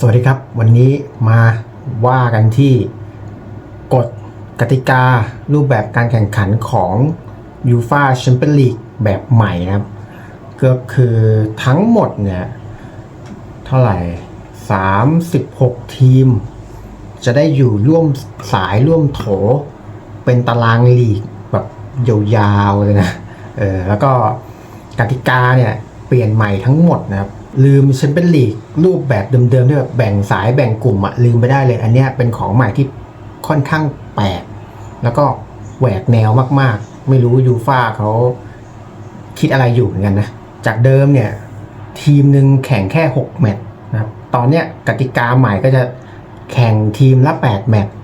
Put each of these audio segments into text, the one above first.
สวัสดีครับ วันนี้มาว่ากันที่กฎกติการูปแบบการแข่งขันของยูฟาแชมเปี้ยนลีกแบบใหม่นะครับ ก็คือทั้งหมดเนี่ย เท่าไหร่ 36 ทีม จะได้อยู่ร่วมสายร่วมโถ เป็นตารางลีกแบบยาวๆเลยนะเออแล้วก็กติกาเนี่ย เปลี่ยนใหม่ทั้งหมดนะครับ ลืมแชมเปี้ยนลีกรูปแบบเดิมๆที่แบบแบ่งสายแบ่งกลุ่มอะลืมไปได้เลย อันนี้เป็นของใหม่ที่ค่อนข้างแปลกแล้วก็แหวกแนวมากๆ ไม่รู้ยูฟ่าเขาคิดอะไรอยู่เหมือนกันนะจากเดิมเนี่ย ทีมหนึ่งแข่งแค่ 6 แมตช์นะครับตอนเนี้ยกติกาใหม่ก็จะแข่งทีมละ 8 แมตช์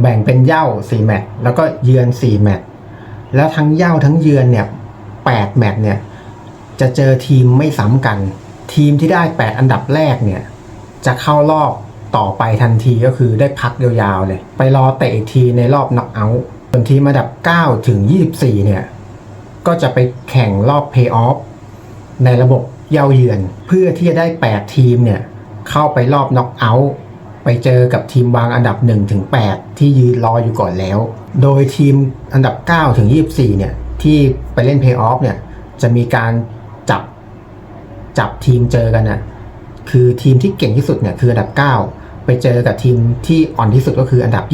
แบ่งเป็นเย่า 4 แมตช์แล้วก็เยือน 4 แมตช์แล้วทั้งเย่าทั้งเยือนเนี่ย 8 แมตช์เนี่ยจะเจอทีมไม่ซ้ำกัน ทีมที่ได้ 8 อันดับแรกเนี่ย จะเข้ารอบต่อไปทันทีก็คือได้พักยาวๆเลย ไปรอเตะอีกทีในรอบน็อกเอาท์ส่วนทีมอันดับ 9 ถึง 24 เนี่ย ก็จะไปแข่งรอบเพย์ออฟในระบบเย่าเยือน เพื่อที่จะได้ 8 ทีมเนี่ย เข้าไปรอบน็อกเอาท์ไปเจอกับทีมวางอันดับ1ถึง8ที่ยืนรออยู่ก่อนแล้ว โดยทีมอันดับ 9 ถึง 24 เนี่ย ที่ไปเล่นเพย์ออฟเนี่ย จะมีการ จับทีมเจอกันน่ะคือทีมที่เก่งที่สุดเนี่ยคืออันดับ 9 ไปเจอกับทีมที่อ่อนที่สุดก็คืออันดับ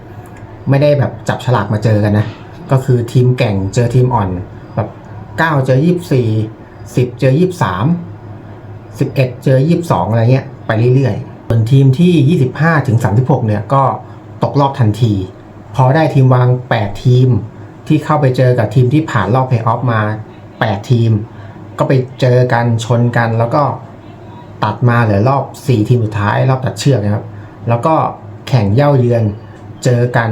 24 ไม่ได้แบบจับฉลากมาเจอกันนะ ก็คือทีมแก่งเจอทีมอ่อนแบบ 9 เจอ 24 10 เจอ 23 11 เจอ 22 อะไรเงี้ยไปเรื่อยๆ ส่วนทีมที่ 25 ถึง 36 เนี่ยก็ตกรอบทันที พอได้ทีมวาง 8 ทีมที่เข้าไปเจอกับทีมที่ผ่านรอบเพลย์ออฟมา 8 ทีม ก็ไปเจอกันชนกัน แล้วก็ตัดมาเหลือรอบ 4 ทีมสุดท้ายรอบตัดเชือกนะครับ แล้วก็แข่งเย่าเยือนเจอกัน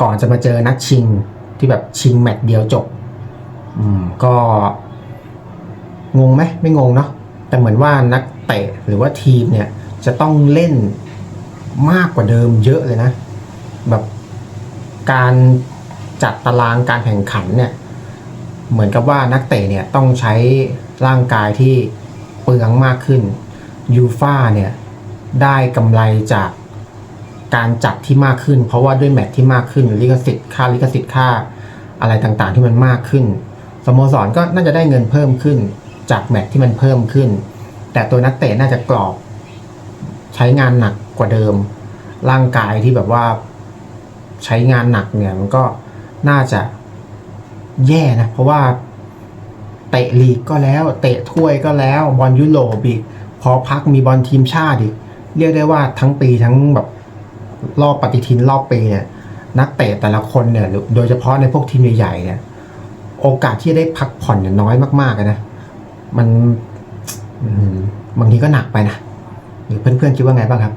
ก่อนจะมาเจอนัดชิงที่แบบชิงแมตช์เดียวจบ อืมก็งงไหมไม่งงเนาะแต่เหมือนว่านักเตะหรือว่าทีมเนี่ยจะต้องเล่นมากกว่าเดิมเยอะเลยนะ แบบการจัดตารางการแข่งขันเนี่ย เหมือนกับว่านักเตะเนี่ยต้องใช้ร่างกายที่เปลืองมากขึ้นยูฟาเนี่ยได้กำไรจากการจัดที่มากขึ้น เพราะว่าด้วยแมตที่มากขึ้นลิขสิทธิ์ค่าลิขสิทธิ์ค่าอะไรต่างๆที่มันมากขึ้นสโมสรก็น่าจะได้เงินเพิ่มขึ้นจากแมตที่มันเพิ่มขึ้น แต่ตัวนักเตะน่าจะกรอบ ใช้งานหนักกว่าเดิม ร่างกายที่แบบว่าใช้งานหนักเนี่ยมันก็น่าจะ แย่นะ เพราะว่าเตะลีกก็แล้ว เตะถ้วยก็แล้ว บอลยุโรปอีกพอพักมีบอลทีมชาติอีกเรียกได้ว่าทั้งปีทั้งแบบรอบปฏิทินรอบปีเนี่ยนักเตะแต่ละคนเนี่ยโดยเฉพาะในพวกทีมใหญ่ๆเนี่ยโอกาสที่จะได้พักผ่อนเนี่ยน้อยมากๆนะมันบางทีก็หนักไปนะหรือเพื่อนๆคิดว่าไงบ้างครับ